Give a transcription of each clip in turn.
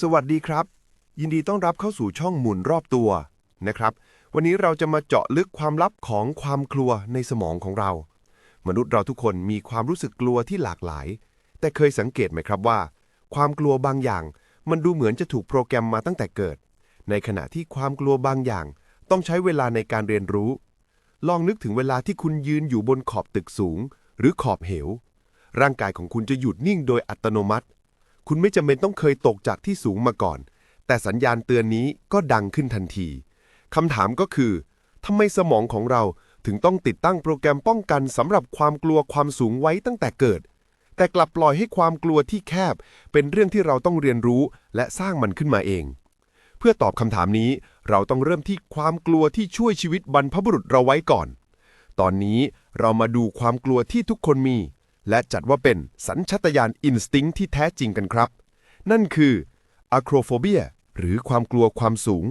สวัสดีครับ ยินดีต้อนรับเข้าสู่ช่องหมุนรอบตัวนะครับ วันนี้เราจะมาเจาะลึกความลับของความกลัวในสมองของเรา มนุษย์เราทุกคนมีความรู้สึกกลัวที่หลากหลาย แต่เคยสังเกตไหมครับว่า ความกลัวบางอย่าง มันดูเหมือนจะถูกโปรแกรมมาตั้งแต่เกิด ในขณะที่ความกลัวบางอย่าง ต้องใช้เวลาในการเรียนรู้ ลองนึกถึงเวลาที่คุณยืนอยู่บนขอบตึกสูง หรือขอบเหว ร่างกายของคุณจะหยุดนิ่งโดยอัตโนมัติ คุณไม่จำเป็นต้องเคยตกจากที่สูงมาก่อน แต่สัญญาณเตือนนี้ก็ดังขึ้นทันทีคำถามก็คือทำไมสมองของเราถึงต้องติดตั้งโปรแกรมป้องกันสำหรับความกลัวความสูงไว้ตั้งแต่เกิด แต่กลับปล่อยให้ความกลัวที่แคบ เป็นเรื่องที่เราต้องเรียนรู้และสร้างมันขึ้นมาเอง เพื่อตอบคำถามนี้ เราต้องเริ่มที่ความกลัวที่ช่วยชีวิตบรรพบุรุษเราไว้ก่อน ตอนนี้เรามาดูความกลัวที่ทุกคนมี และจัดว่าเป็นสัญชาตญาณอินสติ้งที่แท้จริงกันครับ นั่นคืออะโครโฟเบียหรือความกลัวความสูง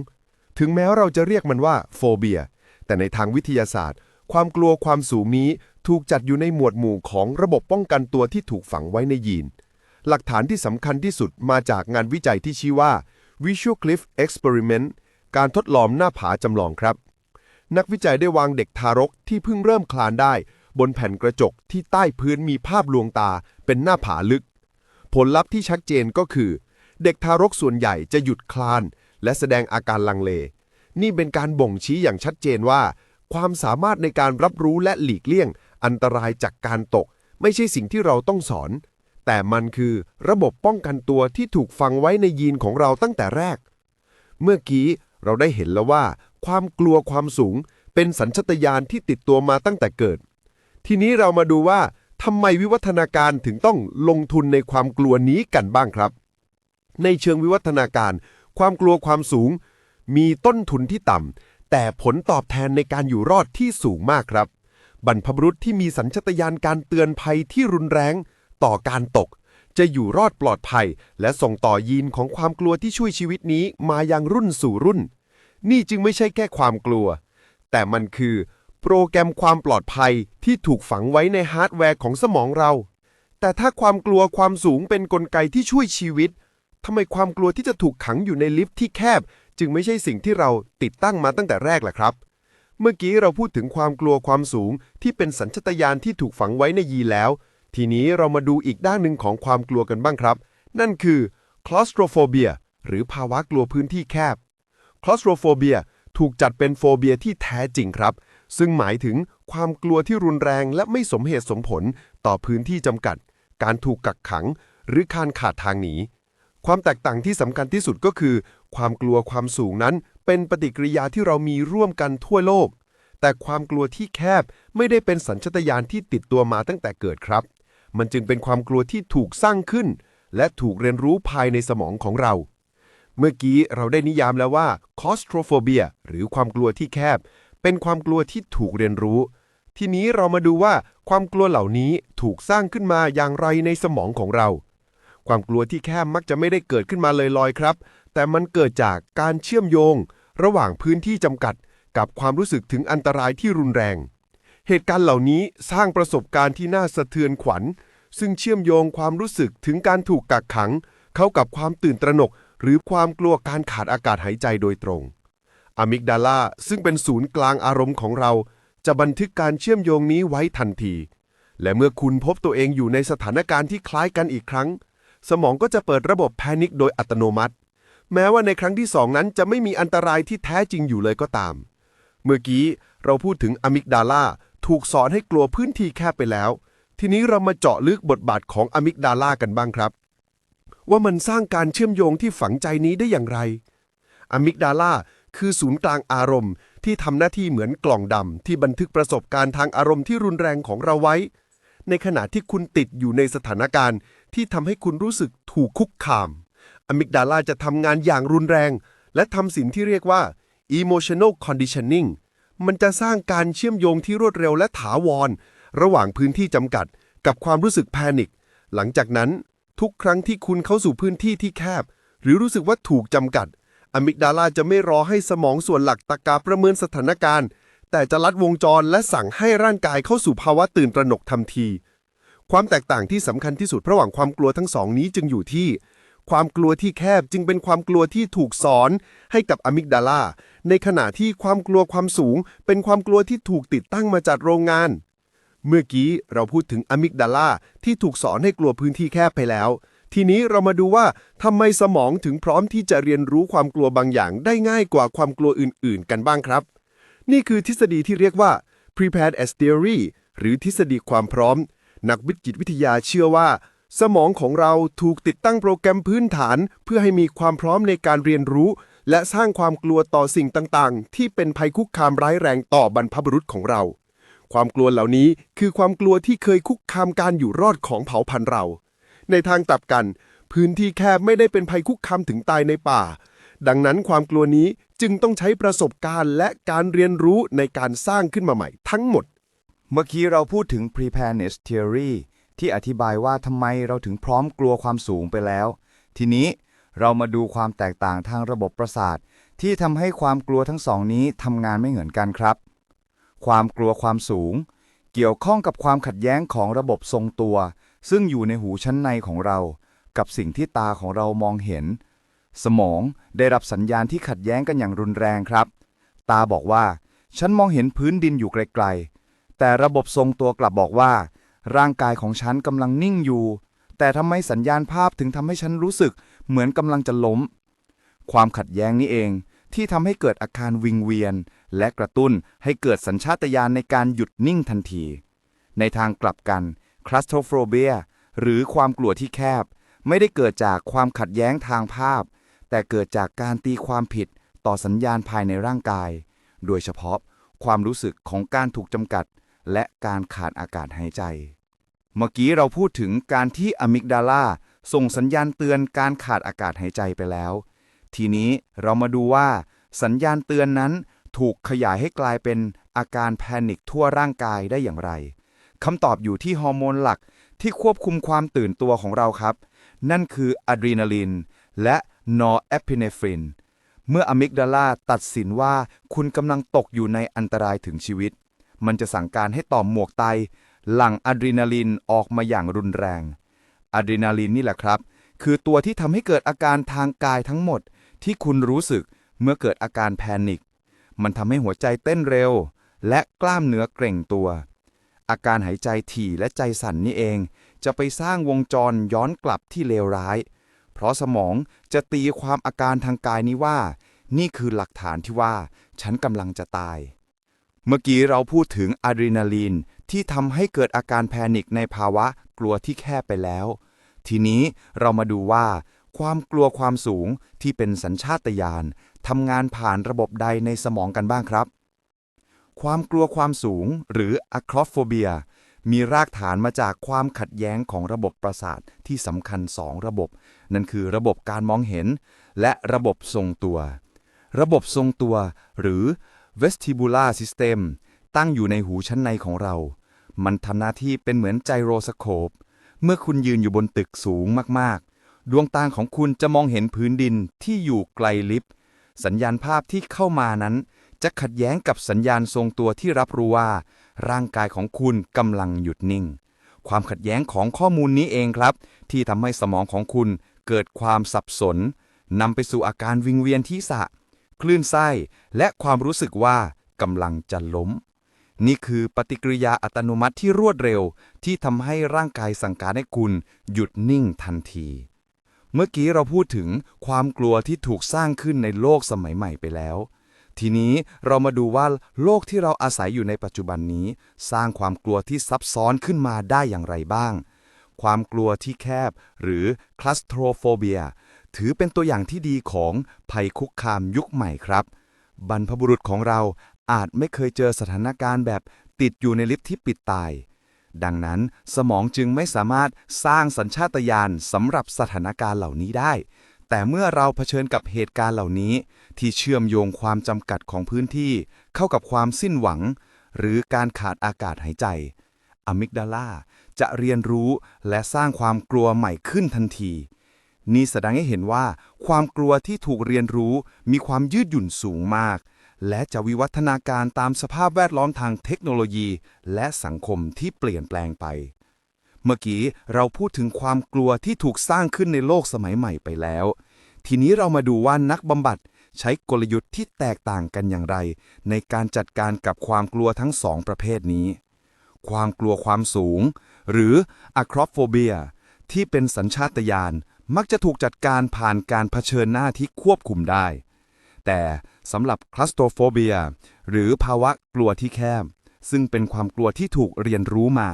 ถึงแม้เราจะเรียกมันว่าโฟเบีย แต่ในทางวิทยาศาสตร์ ความกลัวความสูงนี้ถูกจัดอยู่ในหมวดหมู่ของระบบป้องกันตัวที่ถูกฝังไว้ในยีน หลักฐานที่สำคัญที่สุดมาจากงานวิจัยที่ชื่อว่า Visual Cliff Experiment การทดลองหน้าผาจำลองครับ นักวิจัยได้วางเด็กทารกที่เพิ่งเริ่มคลานได้ บนแผ่นกระจกที่ใต้พื้นมีภาพลวงตาเป็นหน้าผาลึก ผลลัพธ์ที่ชัดเจนก็คือ เด็กทารกส่วนใหญ่จะหยุดคลาน และแสดงอาการลังเล นี่เป็นการบ่งชี้อย่างชัดเจนว่า ความสามารถในการรับรู้และหลีกเลี่ยง อันตรายจากการตก ไม่ใช่สิ่งที่เราต้องสอน แต่มันคือระบบป้องกันตัวที่ถูกฝังไว้ในยีนของเราตั้งแต่แรก เมื่อกี้เราได้เห็นแล้วว่า ความกลัวความสูงเป็นสัญชตาตญาณที่ติดตัวมาตั้งแต่เกิด ทีนี้เรามาดูว่าทำไมวิวัฒนาการถึงต้องลงทุนในความกลัวนี้กันบ้างครับ ในเชิงวิวัฒนาการ ความกลัวความสูง มีต้นทุนที่ต่ำแต่ผลตอบแทนในการอยู่รอดที่สูงมากครับ บรรพบุรุษที่มีสัญชตาตญาณการเตือนภัยที่รุนแรงต่อการตก จะอยู่รอดปลอดภัย และส่งต่อยีนของความกลัวที่ช่วยชีวิตนี้มายังรุ่นสู่รุ่น นี่จึงไม่ใช่แค่ความกลัว แต่มันคือ โปรแกรมความปลอดภัยที่ถูกฝังไว้ในฮาร์ดแวร์ของสมองเรา แต่ถ้าความกลัวความสูงเป็นนกลไกที่ช่วยชีวิตทำไมความกลัวที่จะถูกขังอยู่ในลิฟต์ที่แคบ จึงไม่ใช่สิ่งที่เราติดตั้งมาตั้งแต่แรกล่ะครับ เมื่อกี้เราพูดถึงความกลัวความสูงที่เป็นสัญชตาตญาณที่ถูกฝังไว้ในยีแล้ว ทีนี้เรามาดูอีกด้านหนึ่งของความกลัวกันบ้างครับ นั่นคือ claustrophobia หรือภาวะกลัวพื้นที่แคบ claustrophobia ถูกจัดเป็นโฟเบียที่แท้จริงครับ ซึ่งหมายถึงความกลัวที่รุนแรงและไม่สมเหตุสมผลต่อพื้นที่จำกัด การถูกกักขัง หรือการขาดทางหนี ความแตกต่างที่สำคัญที่สุดก็คือ ความกลัวความสูงนั้น เป็นปฏิกิริยาที่เรามีร่วมกันทั่วโลก แต่ความกลัวที่แคบไม่ได้เป็นสัญชตาตญาณที่ติดตัวมาตั้งแต่เกิดครับ มันจึงเป็นความกลัวที่ถูกสร้างขึ้น และถูกเรียนรู้ภายในสมองของเราเมื่อกี้เราได้นิยามแล้วว่า claustrophobia หรือความกลัวที่แคบ เป็นความกลัวที่ถูกเรียนรู้ ทีนี้เรามาดูว่าความกลัวเหล่านี้ถูกสร้างขึ้นมาอย่างไรในสมองของเรา ความกลัวที่แคบมักจะไม่ได้เกิดขึ้นมาลอยๆครับ แต่มันเกิดจากการเชื่อมโยง ระหว่างพื้นที่จำกัด กับความรู้สึกถึงอันตรายที่รุนแรง เหตุการณ์เหล่านี้สร้างประสบการณ์ที่น่าสะเทือนขวัญ ซึ่งเชื่อมโยงความรู้สึกถึงการถูกกักขัง เข้ากับความตื่นตระหนก หรือความกลัวการขาดอากาศหายใจโดยตรง อะมิกดาลาซึ่งเป็นศูนย์กลางอารมณ์ของเรา จะบันทึกการเชื่อมโยงนี้ไว้ทันที และเมื่อคุณพบตัวเองอยู่ในสถานการณ์ที่คล้ายกันอีกครั้ง สมองก็จะเปิดระบบแพนิคโดยอัตโนมัติ แม้ว่าในครั้งที่สองนั้นจะไม่มีอันตรายที่แท้จริงอยู่เลยก็ตาม เมื่อกี้เราพูดถึงอะมิกดาลาถูกสอนให้กลัวพื้นที่แคบไปแล้ว ทีนี้เรามาเจาะลึกบทบาทของอะมิกดาลากันบ้างครับ ว่ามันสร้างการเชื่อมโยงที่ฝังใจนี้ได้อย่างไรอะมิกดาลา คือศูนย์กลางอารมณ์ ที่ทำหน้าที่เหมือนกล่องดำที่บันทึกประสบการณ์ทางอารมณ์ที่รุนแรงของเราไว้ ในขณะที่คุณติดอยู่ในสถานการณ์ ที่ทำให้คุณรู้สึกถูกคุกคามอะมิกดาลาจะทำงานอย่างรุนแรง และทำสิ่งที่เรียกว่า emotional conditioning มันจะสร้างการเชื่อมโยงที่รวดเร็วและถาวร ระหว่างพื้นที่จำกัด กับความรู้สึกแพนิค หลังจากนั้น ทุกครั้งที่คุณเข้าสู่พื้นที่ที่แคบ หรือรู้สึกว่าถูกจำกัด อะมิกดาลาจะไม่รอให้สมองส่วนหลักตะกาประเมินสถานการณ์ แต่จะลัดวงจรและสั่งให้ร่างกายเข้าสู่ภาวะตื่นตระหนกทันที ความแตกต่างที่สำคัญที่สุดระหว่างความกลัวทั้งสองนี้จึงอยู่ที่ ความกลัวที่แคบจึงเป็นความกลัวที่ถูกสอนให้กับอะมิกดาลาในขณะที่ความกลัวความสูง เป็นความกลัวที่ถูกติดตั้งมาจากโรงงาน เมื่อกี้เราพูดถึงอะมิกดาลาที่ถูกสอนให้กลัวพื้นที่แคบไปแล้ว ทีนี้เรามาดูว่าทำไมสมองถึงพร้อมที่จะเรียนรู้ความกลัวบางอย่างได้ง่ายกว่าความกลัวอื่น ๆ กันบ้างครับ นี่คือทฤษฎีที่เรียกว่า prepared as theory หรือทฤษฎีความพร้อม นักวิจิตวิทยาเชื่อว่า สมองของเราถูกติดตั้งโปรแกรมพื้นฐาน เพื่อให้มีความพร้อมในการเรียนรู้ และสร้างความกลัวต่อสิ่งต่างๆ ที่เป็นภัยคุกคามร้ายแรงต่อบรรพบุรุษของเรา ความกลัวเหล่านี้คือความกลัวที่เคยคุกคามการอยู่รอดของเผ่าพันธุ์เรา ในทางกลับกัน พื้นที่แคบไม่ได้เป็นภัยคุกคามถึงตายในป่า ดังนั้นความกลัวนี้จึงต้องใช้ประสบการณ์ และการเรียนรู้ในการสร้างขึ้นมาใหม่ทั้งหมด เมื่อกี้เราพูดถึง preparedness theory ที่อธิบายว่าทำไมเราถึงพร้อมกลัวความสูงไปแล้ว ทีนี้เรามาดูความแตกต่างทางระบบประสาท ที่ทำให้ความกลัวทั้งสองนี้ทำงานไม่เหมือนกันครับ ความกลัวความสูง เกี่ยวข้องกับความขัดแย้งของระบบทรงตัว ซึ่งอยู่ในหูชั้นในของเรา กับสิ่งที่ตาของเรามองเห็น สมองได้รับสัญญาณที่ขัดแย้งกันอย่างรุนแรงครับ ตาบอกว่า ฉันมองเห็นพื้นดินอยู่ไกลๆ แต่ระบบทรงตัวกลับบอกว่า ร่างกายของฉันกำลังนิ่งอยู่ แต่ทำไมสัญญาณภาพถึงทำให้ฉันรู้สึกเหมือนกำลังจะล้ม ความขัดแย้งนี้เองที่ทำให้เกิดอาการวิงเวียน และกระตุ้นให้เกิดสัญชาตญาณในการหยุดนิ่งทันที ในทางกลับกัน claustrophobia หรือความกลัวที่แคบ ไม่ได้เกิดจากความขัดแย้งทางภาพ แต่เกิดจากการตีความผิดต่อสัญญาณภายในร่างกาย โดยเฉพาะความรู้สึกของการถูกจำกัด และการขาดอากาศหายใจ เมื่อกี้เราพูดถึงการที่อะมิกดาลาส่งสัญญาณเตือนการขาดอากาศหายใจไปแล้ว ทีนี้เรามาดูว่า สัญญาณเตือนนั้นถูกขยายให้กลายเป็นอาการแพนิคทั่วร่างกายได้อย่างไร คำตอบอยู่ที่ฮอร์โมนหลักที่ควบคุมความตื่นตัวของเราครับ นั่นคืออะดรีนาลินและนอร์แอพิเนฟริน เมื่ออะมิกดาลาตัดสินว่าคุณกำลังตกอยู่ในอันตรายถึงชีวิต มันจะสั่งการให้ต่อมหมวกไต หลั่งอะดรีนาลินออกมาอย่างรุนแรงอะดรีนาลินนี่แหละครับ คือตัวที่ทำให้เกิดอาการทางกายทั้งหมด ที่คุณรู้สึกเมื่อเกิดอาการแพนิค มันทำให้หัวใจเต้นเร็ว และกล้ามเนื้อเกร็งตัว อาการหายใจถี่และใจสั่นนี่เอง จะไปสร้างวงจรย้อนกลับที่เลวร้าย เพราะสมองจะตีความอาการทางกายนี้ว่า นี่คือหลักฐานที่ว่า ฉันกำลังจะตาย เมื่อกี้เราพูดถึงอะดรีนาลีนที่ทำให้เกิดอาการแพนิคในภาวะกลัวที่แคบไปแล้ว ทีนี้เรามาดูว่า ความกลัวความสูงที่เป็นสัญชาตญาณทำงานผ่านระบบใดในสมองกันบ้างครับ ความกลัวความสูง หรือ acrophobia มีรากฐานมาจากความขัดแย้งของระบบประสาทที่สำคัญสองระบบ นั่นคือระบบการมองเห็น และระบบทรงตัว ระบบทรงตัว หรือ vestibular system ตั้งอยู่ในหูชั้นในของเรา มันทำหน้าที่เป็นเหมือนไจโรสโคป เมื่อคุณยืนอยู่บนตึกสูงมากๆ ดวงตาของคุณจะมองเห็นพื้นดินที่อยู่ไกลลิฟสัญญาณภาพที่เข้ามานั้น จะขัดแย้งกับสัญญาณทรงตัวที่รับรู้ว่า ร่างกายของคุณกำลังหยุดนิ่ง ความขัดแย้งของข้อมูลนี้เองครับ ที่ทำให้สมองของคุณเกิดความสับสนนำไปสู่อาการวิงเวียนที่สะ คลื่นไส้ และความรู้สึกว่ากำลังจะล้ม นี่คือปฏิกิริยาอัตโนมัติที่รวดเร็ว ที่ทำให้ร่างกายสั่งการให้คุณหยุดนิ่งทันที เมื่อกี้เราพูดถึงความกลัวที่ถูกสร้างขึ้นในโลกสมัยใหม่ไปแล้ว ทีนี้เรามาดูว่าโลกที่เราอาศัยอยู่ในปัจจุบันนี้ สร้างความกลัวที่ซับซ้อนขึ้นมาได้อย่างไรบ้าง ความกลัวที่แคบ หรือ claustrophobia ถือเป็นตัวอย่างที่ดีของภัยคุกคามยุคใหม่ครับ บรรพบุรุษของเราอาจไม่เคยเจอสถานการณ์แบบติดอยู่ในลิฟต์ที่ปิดตาย ดังนั้นสมองจึงไม่สามารถสร้างสัญชาตญาณสำหรับสถานการณ์เหล่านี้ได้ แต่เมื่อเราเผชิญกับเหตุการณ์เหล่านี้ ที่เชื่อมโยงความจำกัดของพื้นที่ เข้ากับความสิ้นหวัง หรือการขาดอากาศหายใจอะมิกดาลาจะเรียนรู้และสร้างความกลัวใหม่ขึ้นทันที นี่แสดงให้เห็นว่า ความกลัวที่ถูกเรียนรู้มีความยืดหยุ่นสูงมาก และจะวิวัฒนาการตามสภาพแวดล้อมทางเทคโนโลยี และสังคมที่เปลี่ยนแปลงไป เมื่อกี้เราพูดถึงความกลัวที่ถูกสร้างขึ้นในโลกสมัยใหม่ไปแล้ว ทีนี้เรามาดูว่านักบำบัดใช้กลยุทธ์ที่แตกต่างกันอย่างไร ในการจัดการกับความกลัวทั้งสองประเภทนี้ ความกลัวความสูง หรือ acrophobia ที่เป็นสัญชาตญาณมักจะถูกจัดการผ่านการเผชิญหน้าที่ควบคุมได้ แต่สำหรับ claustrophobia หรือภาวะกลัวที่แคบ ซึ่งเป็นความกลัวที่ถูกเรียนรู้มา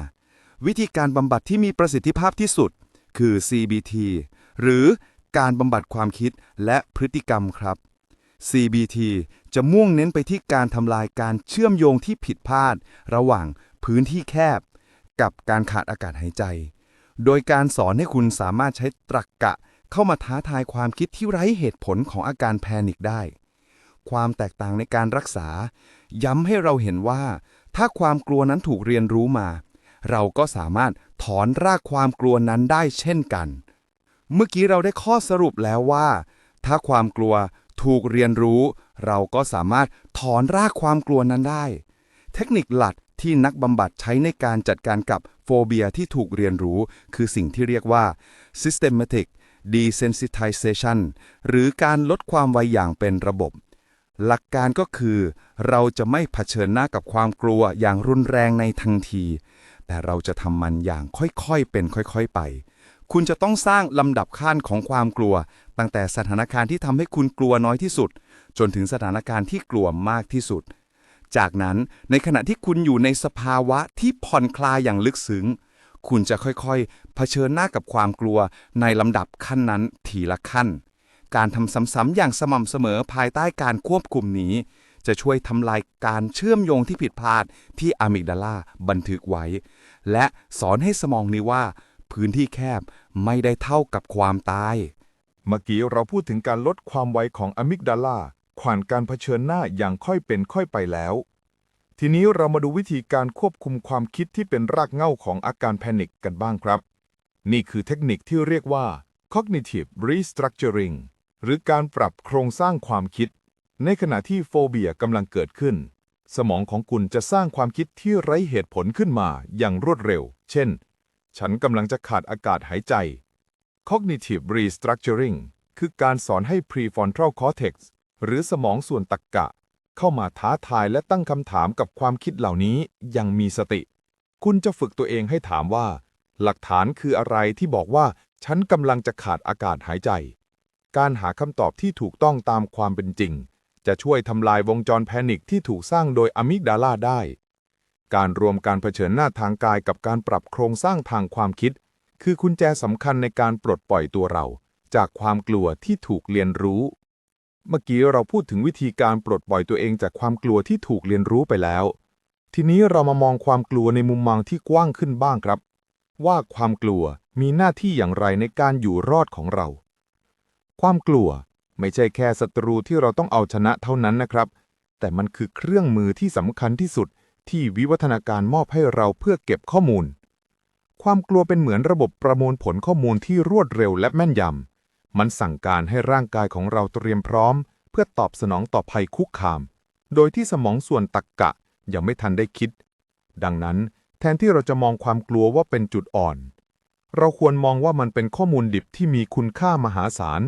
วิธีการบำบัดที่มีประสิทธิภาพที่สุด คือ CBT หรือ การบำบัดความคิดและพฤติกรรมครับ CBT จะมุ่งเน้นไปที่การทำลายการเชื่อมโยงที่ผิดพลาด ระหว่างพื้นที่แคบ กับการขาดอากาศหายใจ โดยการสอนให้คุณสามารถใช้ตรรกกะ เข้ามาท้าทายความคิดที่ไร้เหตุผลของอาการแพนิคได้ ความแตกต่างในการรักษา ย้ำให้เราเห็นว่า ถ้าความกลัวนั้นถูกเรียนรู้มา เราก็สามารถถอนรากความกลัวนั้นได้เช่นกัน เมื่อกี้เราได้ข้อสรุปแล้วว่า ถ้าความกลัวถูกเรียนรู้ เราก็สามารถถอนรากความกลัวนั้นได้ เทคนิคหลักที่นักบำบัดใช้ในการจัดการกับโฟเบียที่ถูกเรียนรู้ คือสิ่งที่เรียกว่า systematic desensitization หรือการลดความไวอย่างเป็นระบบ หลักการก็คือ เราจะไม่เผชิญหน้ากับความกลัวอย่างรุนแรงในทันที แต่เราจะทำมันอย่างค่อยๆเป็นค่อยๆไป คุณจะต้องสร้างลำดับขั้นของความกลัว ตั้งแต่สถานการณ์ที่ทำให้คุณกลัวน้อยที่สุด จนถึงสถานการณ์ที่กลัวมากที่สุด จากนั้นในขณะที่คุณอยู่ในสภาวะที่ผ่อนคลายอย่างลึกซึ้ง คุณจะค่อยๆ เผชิญหน้ากับความกลัวในลำดับขั้นนั้นทีละขั้น การทำซ้ำๆอย่างสม่ำเสมอภายใต้การควบคุมนี้ จะช่วยทำลายการเชื่อมโยงที่ผิดพลาดที่อะมิกดาลาบันทึกไว้ และสอนให้สมองนี้ว่า พื้นที่แคบไม่ได้เท่ากับความตาย เมื่อกี้เราพูดถึงการลดความไวของอะมิกดาลาขวานการเผชิญหน้าอย่างค่อยเป็นค่อยไปแล้ว ทีนี้เรามาดูวิธีการควบคุมความคิดที่เป็นรากเหง้าของอาการแพนิคกันบ้างครับ นี่คือเทคนิคที่เรียกว่า cognitive restructuring หรือการปรับโครงสร้างความคิด ในขณะที่โฟเบียกำลังเกิดขึ้น สมองของคุณจะสร้างความคิดที่ไร้เหตุผลขึ้นมาอย่างรวดเร็ว เช่น ฉันกำลังจะขาดอากาศหายใจ Cognitive Restructuring คือการสอนให้ Prefrontal Cortex หรือสมองส่วนตรรกกะ เข้ามาท้าทายและตั้งคำถามกับความคิดเหล่านี้ยังมีสติ คุณจะฝึกตัวเองให้ถามว่า หลักฐานคืออะไรที่บอกว่า ฉันกำลังจะขาดอากาศหายใจ การหาคำตอบที่ถูกต้องตามความเป็นจริง จะช่วยทำลายวงจรแพนิคที่ถูกสร้างโดยอะมิกดาลาได้ การรวมการเผชิญหน้าทางกายกับการปรับโครงสร้างทางความคิด คือกุญแจสำคัญในการปลดปล่อยตัวเรา จากความกลัวที่ถูกเรียนรู้ เมื่อกี้เราพูดถึงวิธีการปลดปล่อยตัวเองจากความกลัวที่ถูกเรียนรู้ไปแล้ว ทีนี้เรามามองความกลัวในมุมมองที่กว้างขึ้นบ้างครับ ว่าความกลัวมีหน้าที่อย่างไรในการอยู่รอดของเรา ความกลัวไม่ใช่แค่ศัตรูที่เราต้องเอาชนะเท่านั้นนะครับ แต่มันคือเครื่องมือที่สำคัญที่สุด ที่วิวัฒนาการมอบให้เราเพื่อเก็บข้อมูล ความกลัวเป็นเหมือนระบบประมวลผลข้อมูลที่รวดเร็วและแม่นยำ มันสั่งการให้ร่างกายของเราเตรียมพร้อม เพื่อตอบสนองต่อภัยคุกคาม โดยที่สมองส่วนตักกะยังไม่ทันได้คิด ดังนั้น แทนที่เราจะมองความกลัวว่าเป็นจุดอ่อน เราควรมองว่ามันเป็นข้อมูลดิบที่มีคุณค่ามหาศาล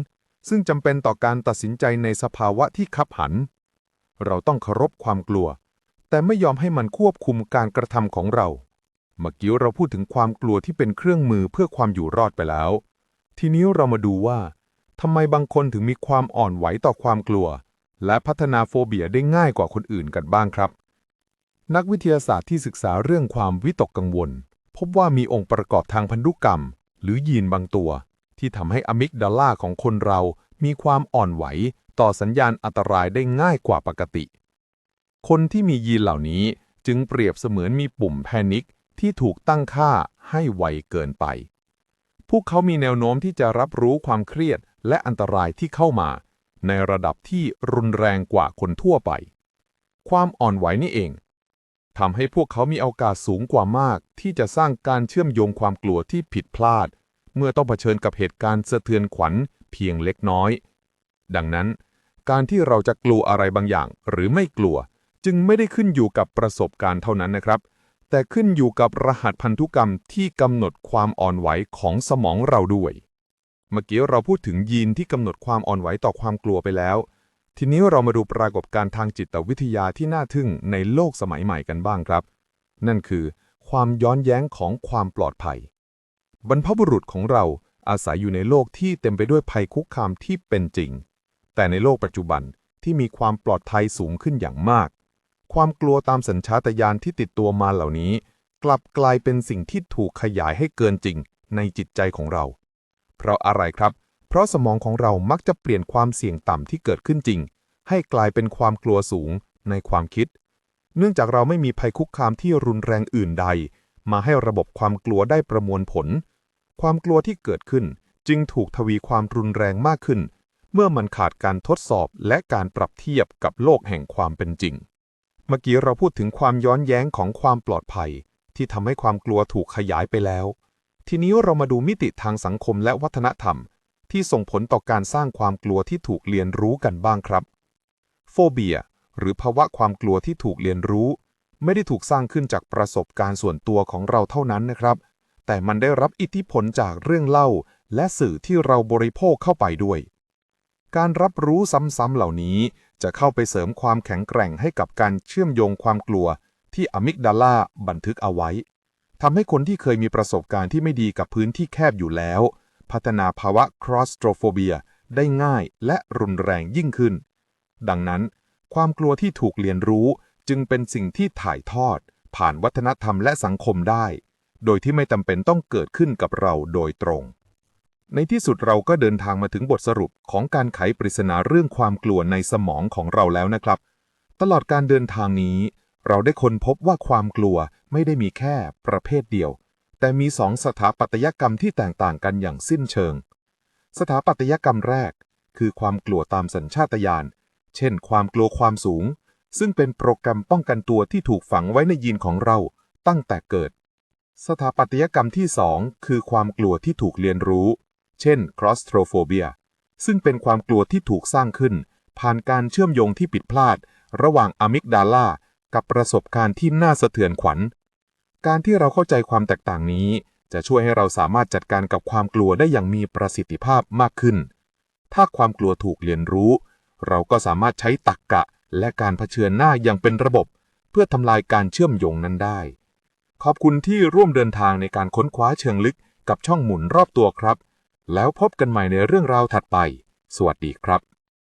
ซึ่งจำเป็นต่อการตัดสินใจในสภาวะที่คับหัน เราต้องเคารพความกลัว แต่ไม่ยอมให้มันควบคุมการกระทำของเรา เมื่อกี้เราพูดถึงความกลัวที่เป็นเครื่องมือเพื่อความอยู่รอดไปแล้ว ทีนี้เรามาดูว่าทำไมบางคนถึงมีความอ่อนไหวต่อความกลัว และพัฒนาโฟเบียได้ง่ายกว่าคนอื่นกันบ้างครับ นักวิทยาศาสตร์ที่ศึกษาเรื่องความวิตกกังวล พบว่ามีองค์ประกอบทางพันธุกรรม หรือยีนบางตัว ที่ทำให้อะมิกดาลาของคนเรามีความอ่อนไหวต่อสัญญาณอันตรายได้ง่ายกว่าปกติ คนที่มียีนเหล่านี้จึงเปรียบเสมือนมีปุ่มแพนิคที่ถูกตั้งค่าให้ไวเกินไป พวกเขามีแนวโน้มที่จะรับรู้ความเครียดและอันตรายที่เข้ามา ในระดับที่รุนแรงกว่าคนทั่วไป ความอ่อนไหวนี่เองทำให้พวกเขามีโอกาสสูงกว่ามาก ที่จะสร้างการเชื่อมโยงความกลัวที่ผิดพลาด เมื่อต้องเผชิญกับเหตุการณ์สะเทือนขวัญเพียงเล็กน้อย ดังนั้น การที่เราจะกลัวอะไรบางอย่างหรือไม่กลัว จึงไม่ได้ขึ้นอยู่กับประสบการณ์เท่านั้นนะครับ แต่ขึ้นอยู่กับรหัสพันธุกรรมที่กำหนดความอ่อนไหวของสมองเราด้วย เมื่อกี้เราพูดถึงยีนที่กำหนดความอ่อนไหวต่อความกลัวไปแล้ว ทีนี้เรามาดูปรากฏการณ์ทางจิตวิทยาที่น่าทึ่งในโลกสมัยใหม่กันบ้างครับ นั่นคือ ความย้อนแย้งของความปลอดภัย บรรพบุรุษของเราอาศัยอยู่ในโลกที่เต็มไปด้วยภัยคุกคามที่เป็นจริง แต่ในโลกปัจจุบันที่มีความปลอดภัยสูงขึ้นอย่างมาก ความกลัวตามสัญชาตญาณที่ติดตัวมาเหล่านี้ กลับกลายเป็นสิ่งที่ถูกขยายให้เกินจริงในจิตใจของเรา เพราะอะไรครับ เพราะสมองของเรามักจะเปลี่ยนความเสี่ยงต่ำที่เกิดขึ้นจริง ให้กลายเป็นความกลัวสูงในความคิด เนื่องจากเราไม่มีภัยคุกคามที่รุนแรงอื่นใด มาให้ระบบความกลัวได้ประมวลผล ความกลัวที่เกิดขึ้นจึงถูกทวีความรุนแรงมากขึ้น เมื่อมันขาดการทดสอบและการปรับเทียบกับโลกแห่งความเป็นจริง มื่อกี้เราพูดถึงความย้อนแย้งของความปลอดภัย ที่ทำให้ความกลัวถูกขยายไปแล้ว ทีนี้เรามาดูมิติทางสังคมและวัฒนธรรม ที่ส่งผลต่อการสร้างความกลัวที่ถูกเรียนรู้กันบ้างครับโฟเบีย หรือภาวะความกลัวที่ถูกเรียนรู้ ไม่ได้ถูกสร้างขึ้นจากประสบการณ์ส่วนตัวของเราเท่านั้นนะครับ แต่มันได้รับอิทธิพลจากเรื่องเล่า และสื่อที่เราบริโภคเข้าไปด้วย การรับรู้ซ้ำๆเหล่านี้ จะเข้าไปเสริมความแข็งแกร่งให้กับการเชื่อมโยงความกลัวที่อะมิกดาลาบันทึกเอาไว้ทำให้คนที่เคยมีประสบการณ์ที่ไม่ดีกับพื้นที่แคบอยู่แล้ว พัฒนาภาวะ claustrophobia ได้ง่ายและรุนแรงยิ่งขึ้น ดังนั้น ความกลัวที่ถูกเรียนรู้จึงเป็นสิ่งที่ถ่ายทอด ผ่านวัฒนธรรมและสังคมได้ โดยที่ไม่จำเป็นต้องเกิดขึ้นกับเราโดยตรง ในที่สุดเราก็เดินทางมาถึงบทสรุปของการไขปริศนาเรื่องความกลัวในสมองของเราแล้วนะครับ ตลอดการเดินทางนี้ เราได้ค้นพบว่าความกลัวไม่ได้มีแค่ประเภทเดียว แต่มีสองสถาปัตยกรรมที่แตกต่างกันอย่างสิ้นเชิง สถาปัตยกรรมแรก คือความกลัวตามสัญชาตญาณ เช่น ความกลัวความสูง ซึ่งเป็นโปรแกรมป้องกันตัวที่ถูกฝังไว้ในยีนของเราตั้งแต่เกิด สถาปัตยกรรมที่สองคือความกลัวที่ถูกเรียนรู้ เช่น claustrophobia ซึ่งเป็นความกลัวที่ถูกสร้างขึ้น ผ่านการเชื่อมโยงที่ผิดพลาด ระหว่างอะมิกดาลากับประสบการณ์ที่น่าสะเทือนขวัญ การที่เราเข้าใจความแตกต่างนี้ จะช่วยให้เราสามารถจัดการกับความกลัวได้อย่างมีประสิทธิภาพมากขึ้น ถ้าความกลัวถูกเรียนรู้ เราก็สามารถใช้ตรรกกะ และการเผชิญหน้าอย่างเป็นระบบ เพื่อทำลายการเชื่อมโยงนั้นได้ ขอบคุณที่ร่วมเดินทางในการค้นคว้าเชิงลึกกับช่องหมุนรอบตัวครับ แล้วพบกันใหม่ในเรื่องราวถัดไป สวัสดีครับ